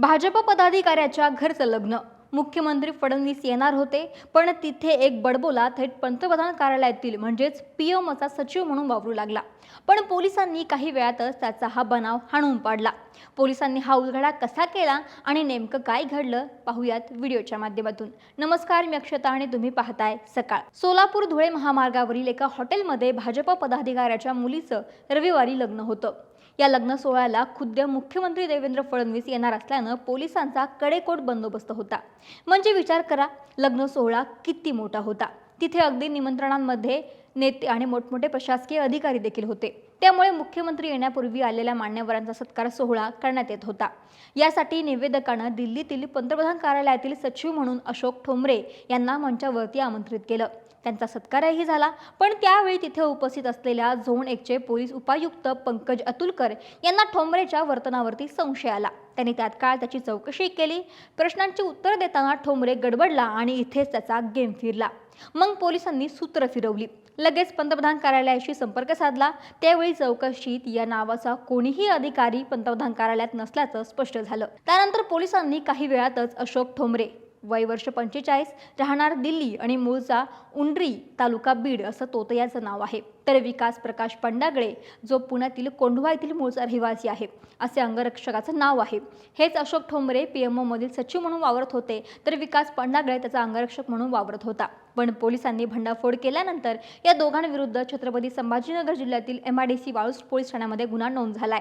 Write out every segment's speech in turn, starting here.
भाजप पदाधिकाऱ्याच्या घरचं लग्न. मुख्यमंत्री फडणवीस येणार होते पण तिथे एक बडबोला थेट पंतप्रधान कार्यालयातील म्हणजेच पीएमचा सचिव म्हणून वावरू लागला. पण पोलिसांनी काही वेळातच त्याचा हा बनाव हाणून पाडला. पोलिसांनी हा उलगडा कसा केला आणि नेमकं काय घडलं पाहूयात व्हिडिओच्या माध्यमातून. नमस्कार मी अक्षता आणि तुम्ही पाहताय सकाळ. सोलापूर धुळे महामार्गावरील एका हॉटेलमध्ये भाजप पदाधिकाऱ्याच्या मुलीचं रविवारी लग्न होतं. या लग्न सोहळ्याला खुद्द मुख्यमंत्री देवेंद्र फडणवीस येणार असल्यानं पोलिसांचा कडेकोट बंदोबस्त होता. म्हणजे विचार करा लग्न सोहळा किती मोठा होता. तिथे अगदी निमंत्रणांमध्ये नेते आणि मोठमोठे प्रशासकीय अधिकारी देखील होते. त्यामुळे मुख्यमंत्री येण्यापूर्वी आलेल्या मान्यवरांचा सत्कार सोहळा करण्यात येत होता. यासाठी निवेदकानं दिल्लीतील पंतप्रधान कार्यालयातील सचिव म्हणून अशोक ठोंबरे यांना मंचावरती आमंत्रित केलं. त्यांचा सत्कारही झाला पण त्यावेळी तिथे उपस्थित असलेल्या झोन एकचे पोलीस उपायुक्त पंकज अतुलकर यांना ठोंबरेच्या वर्तनावरती संशय आला. त्यांनी तात्काळ त्याची चौकशी केली. प्रश्नांची उत्तर देताना ठोंबरे गडबडला आणि इथेच त्याचा गेम फिरला. मग पोलिसांनी सूत्र फिरवली. लगेच पंतप्रधान कार्यालयाशी संपर्क साधला. त्यावेळी चौकशीत या नावाचा कोणीही अधिकारी पंतप्रधान कार्यालयात नसल्याचं स्पष्ट झालं. त्यानंतर पोलिसांनी काही वेळातच अशोक ठोंबरे वय वर्ष पंचेचाळीस राहणार दिल्ली आणि मूळचा उंड्री तालुका बीड असं तोतयाचं नाव आहे. तर विकास प्रकाश पंडागळे जो पुण्यातील कोंढवा येथील मूळचा रहिवासी आहे असे अंगरक्षकाचं नाव आहे. हेच अशोक ठोंबरे पी एम ओमधील सचिव म्हणून वावरत होते तर विकास पंडागळे त्याचा अंगरक्षक म्हणून वावरत होता. पण पोलिसांनी भंडाफोड केल्यानंतर या दोघांविरुद्ध छत्रपती संभाजीनगर जिल्ह्यातील एमआयडीसी वाळूस पोलीस ठाण्यामध्ये गुन्हा नोंद झालाय.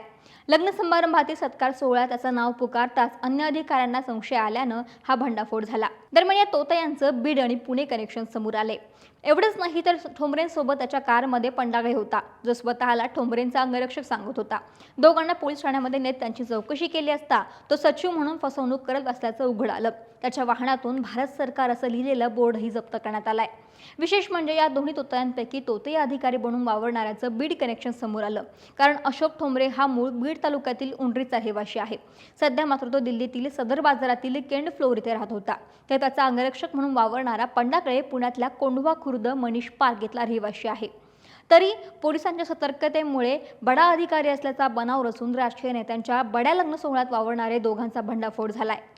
लग्न समारंभातील सत्कार सोहळ्यात त्याचं नाव पुकारताच अन्य अधिकाऱ्यांना संशय आल्यानं हा भंडाफोड झाला. दरम्यान या तोता यांचं बीड आणि पुणे कनेक्शन समोर आले एवढंच नाही तर ठोंबरेंसोबत त्याच्या कारमध्ये पंडागळे होता जो स्वतःला ठोंबरेंचा अंगरक्षक सांगत होता. दोघांना पोलीस ठाण्यामध्ये नेत त्यांची चौकशी केली असता तो सचिव म्हणून फसवणूक करत असल्याचं उघड आलं. त्याच्या वाहनातून भारत सरकार असं लिहिलेलं बोर्डही जप्त करण्यात आलाय. विशेष म्हणजे या दोन्ही तोत्यांपैकी तोते अधिकारी बनून वावरणाऱ्याचं बीड कनेक्शन समोर आलं. कारण अशोक ठोंबरे हा मूळ बीड तालुक्यातील उंडरीचा रहिवाशी आहे. सध्या मात्र तो दिल्लीतील सदर बाजारातील केंड फ्लोर इथे राहत होता. तर त्याचा अंगरक्षक म्हणून वावरणारा पंडाकडे पुण्यातल्या कोंढवा खुर्द मनीष पार्क इथला रहिवाशी आहे. तरी पोलिसांच्या सतर्कतेमुळे बडा अधिकारी असल्याचा बनाव रचून राजकीय नेत्यांच्या बड्या लग्न सोहळ्यात वावरणारे दोघांचा भंडाफोड झालाय.